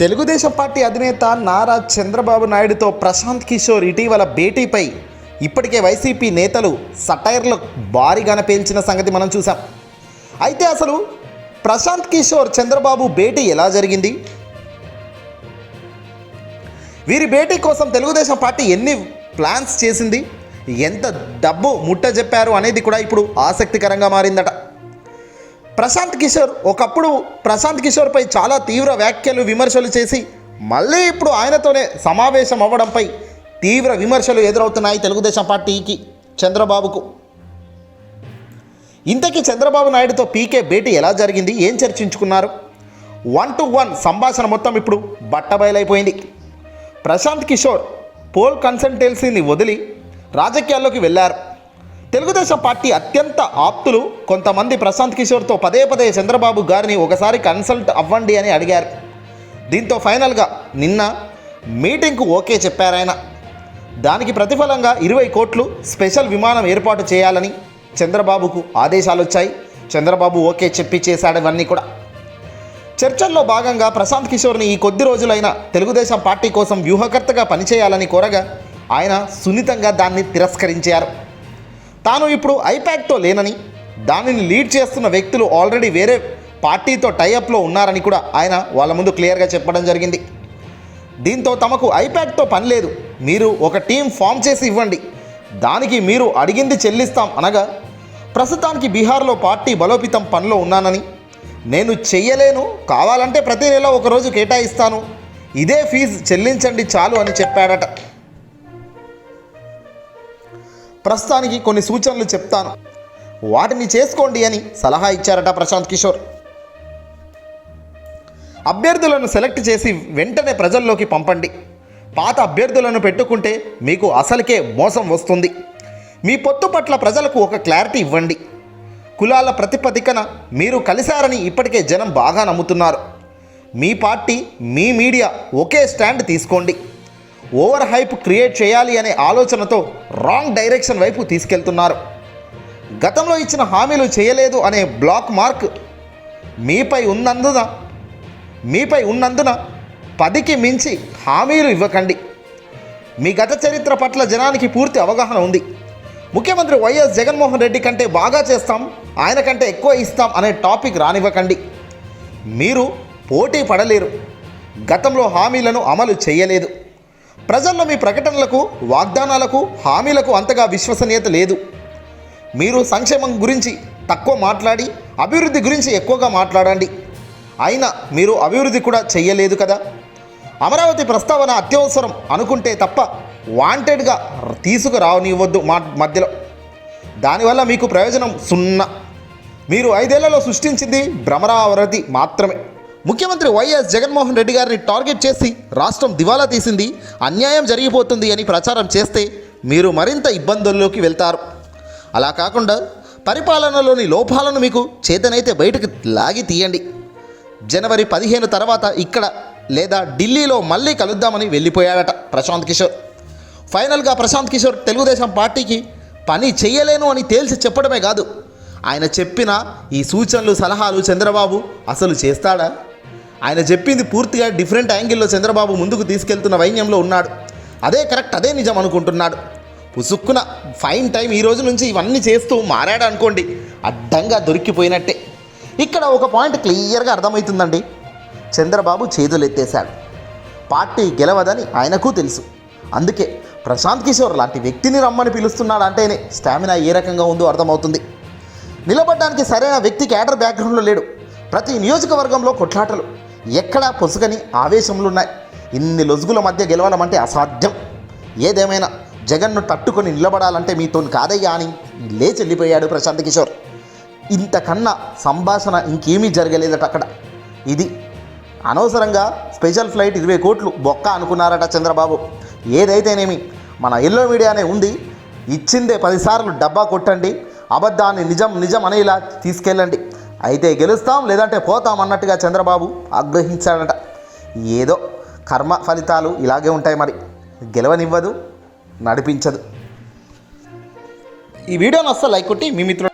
Telugu Desam party అధినేత నారా చంద్రబాబు నాయుడుతో ప్రశాంత్ కిషోర్ ఇటీవల భేటీపై ఇప్పటికే వైసీపీ నేతలు సటైర్లు భారీగాన పేల్చిన సంగతి మనం చూసాం అయితే అసలు ప్రశాంత్ కిషోర్ చంద్రబాబు భేటీ ఎలా జరిగింది? వీరి భేటీ కోసం తెలుగుదేశం పార్టీ ఎన్ని ప్లాన్స్ చేసింది? ఎంత డబ్బు ముట్ట చెప్పారు అనేది కూడా ఇప్పుడు ఆసక్తికరంగా మారిందట. ప్రశాంత్ కిషోర్ ఒకప్పుడు ప్రశాంత్ కిషోర్పై చాలా తీవ్ర వ్యాఖ్యలు విమర్శలు చేసి మళ్ళీ ఇప్పుడు ఆయనతోనే సమావేశం అవ్వడంపై తీవ్ర విమర్శలు ఎదురవుతున్నాయి తెలుగుదేశం పార్టీకి చంద్రబాబుకు. ఇంతకీ చంద్రబాబు నాయుడుతో పీకే భేటీ ఎలా జరిగింది? ఏం చర్చించుకున్నారు? వన్ టు వన్ సంభాషణ మొత్తం ఇప్పుడు బట్టబయలైపోయింది. ప్రశాంత్ కిషోర్ పోల్ కన్సల్టెన్సీని వదిలి రాజకీయాల్లోకి వెళ్ళారు తెలుగుదేశం పార్టీ అత్యంత ఆప్తులు. కొంతమంది ప్రశాంత్ కిషోర్తో పదే పదే చంద్రబాబు గారిని ఒకసారి కన్సల్ట్ అవ్వండి అని అడిగారు. దీంతో ఫైనల్గా నిన్న మీటింగ్కు ఓకే చెప్పారాయన దానికి ప్రతిఫలంగా ఇరవై కోట్లు స్పెషల్ విమానం ఏర్పాటు చేయాలని చంద్రబాబుకు ఆదేశాలు వచ్చాయి చంద్రబాబు ఓకే చెప్పి చేశాడవన్నీ కూడా. చర్చల్లో భాగంగా ప్రశాంత్ కిషోర్ని ఈ కొద్ది రోజులైన తెలుగుదేశం పార్టీ కోసం వ్యూహకర్తగా పనిచేయాలని కోరగా ఆయన సున్నితంగా దాన్ని తిరస్కరించారు. తాను ఇప్పుడు ఐపాక్తో లేనని దానిని లీడ్ చేస్తున్న వ్యక్తులు ఆల్రెడీ వేరే పార్టీతో టైఅప్లో ఉన్నారని కూడా ఆయన వాళ్ళ ముందు క్లియర్గా చెప్పడం జరిగింది. దీంతో తమకు ఐపాక్తో పని లేదు. మీరు ఒక టీం ఫామ్ చేసి ఇవ్వండి. దానికి మీరు అడిగింది చెల్లిస్తాం అనగా ప్రస్తుతానికి బీహార్లో పార్టీ బలోపేతం పనిలో ఉన్నానని నేను చెయ్యలేను కావాలంటే ప్రతి నెల ఒకరోజు కేటాయిస్తాను. ఇదే ఫీజు చెల్లించండి చాలు అని చెప్పాడట. ప్రస్తుతానికి కొన్ని సూచనలు చెప్తాను. వాటిని చేసుకోండి అని సలహా ఇచ్చారట ప్రశాంత్ కిషోర్. అభ్యర్థులను సెలెక్ట్ చేసి వెంటనే ప్రజల్లోకి పంపండి. పాత అభ్యర్థులను పెట్టుకుంటే మీకు అసలుకే మోసం వస్తుంది. మీ పొత్తు పట్ల ప్రజలకు ఒక క్లారిటీ ఇవ్వండి. కులాల ప్రతిపదికన మీరు కలిశారని ఇప్పటికే జనం బాగా నమ్ముతున్నారు. మీ పార్టీ మీ మీడియా ఒకే స్టాండ్ తీసుకోండి. ఓవర్ హైప్ క్రియేట్ చేయాలి అనే ఆలోచనతో రాంగ్ డైరెక్షన్ వైపు తీసుకెళ్తున్నారు. గతంలో ఇచ్చిన హామీలు చేయలేదు అనే బ్లాక్ మార్క్ మీపై ఉన్నందున మీపై ఉన్నందున పదికి మించి హామీలు ఇవ్వకండి. మీ గత చరిత్ర పట్ల జనానికి పూర్తి అవగాహన ఉంది. ముఖ్యమంత్రి వైఎస్ జగన్మోహన్ రెడ్డి కంటే బాగా చేస్తాం ఆయన కంటే ఎక్కువ ఇస్తాం అనే టాపిక్ రానివ్వకండి. మీరు పోటీ పడలేరు. గతంలో హామీలను అమలు చేయలేదు. ప్రజల్లో మీ ప్రకటనలకు వాగ్దానాలకు హామీలకు అంతగా విశ్వసనీయత లేదు. మీరు సంక్షేమం గురించి తక్కువ మాట్లాడి అభివృద్ధి గురించి ఎక్కువగా మాట్లాడండి. అయినా మీరు అభివృద్ధి కూడా చెయ్యలేదు కదా? అమరావతి ప్రస్తావన అత్యవసరం అనుకుంటే తప్ప వాంటెడ్గా తీసుకురావనివ్వద్దు మా మధ్యలో. దానివల్ల మీకు ప్రయోజనం సున్నా. మీరు ఐదేళ్ళలో సృష్టించింది భ్రమరావతి మాత్రమే. ముఖ్యమంత్రి వైఎస్ జగన్మోహన్ రెడ్డి గారిని టార్గెట్ చేసి రాష్ట్రం దివాలా తీసింది. అన్యాయం జరిగిపోతుంది అని ప్రచారం చేస్తే మీరు మరింత ఇబ్బందుల్లోకి వెళ్తారు. అలా కాకుండా పరిపాలనలోని లోపాలను మీకు చేతనైతే బయటకు లాగి తీయండి. జనవరి పదిహేను తర్వాత ఇక్కడ లేదా ఢిల్లీలో మళ్ళీ కలుద్దామని వెళ్ళిపోయాడట ప్రశాంత్ కిషోర్. ఫైనల్గా ప్రశాంత్ కిషోర్ తెలుగుదేశం పార్టీకి పని చేయలేను అని తేల్చి చెప్పడమే కాదు. ఆయన చెప్పిన ఈ సూచనలు సలహాలు చంద్రబాబు అసలు చేస్తాడా? ఆయన చెప్పింది పూర్తిగా డిఫరెంట్ యాంగిల్లో చంద్రబాబు ముందుకు తీసుకెళ్తున్న వైన్యంలో ఉన్నాడు. అదే కరెక్ట్ అదే నిజం అనుకుంటున్నాడు. పుసుక్కున ఫైన్ టైం ఈ రోజు నుంచి ఇవన్నీ చేస్తూ మారాడు అనుకోండి అడ్డంగా దొరికిపోయినట్టే. ఇక్కడ ఒక పాయింట్ క్లియర్గా అర్థమవుతుందండి. చంద్రబాబు చేతులెత్తేశాడు పార్టీ గెలవదని ఆయనకు తెలుసు. అందుకే ప్రశాంత్ కిషోర్ లాంటి వ్యక్తిని రమ్మని పిలుస్తున్నాడు అంటేనే స్టామినా ఏ రకంగా ఉందో అర్థమవుతుంది. నిలబడడానికి సరైన వ్యక్తి క్యాడర్ బ్యాక్గ్రౌండ్లో లేడు. ప్రతి నియోజకవర్గంలో కొట్లాటలు. ఎక్కడా పొసుగని ఆవేశంలో ఉన్నాయి ఇన్ని లొజుగుల మధ్య గెలవాలంటే అసాధ్యం. ఏదేమైనా జగన్ను తట్టుకొని నిలబడాలంటే మీతో కాదయ్యా అని లేచి వెళ్ళిపోయాడు ప్రశాంత్ కిషోర్. ఇంతకన్నా సంభాషణ ఇంకేమీ జరగలేదట అక్కడ. ఇది అనవసరంగా స్పెషల్ ఫ్లైట్ ఇరవై కోట్లు బొక్క అనుకున్నారట చంద్రబాబు. ఏదైతేనేమి మన ఎల్లో మీడియానే ఉంది. ఇచ్చిందే పదిసార్లు డబ్బా కొట్టండి అబద్ధాన్ని నిజం నిజం అనేలా తీసుకెళ్ళండి. అయితే గెలుస్తాం లేదంటే పోతాం అన్నట్టుగా చంద్రబాబు ఆగ్రహించాడట. ఏదో కర్మ ఫలితాలు ఇలాగే ఉంటాయి మరి. గెలవనివ్వదు నడిపించదు. ఈ వీడియో వస్తే లైక్ కొట్టి మీ మిత్రులు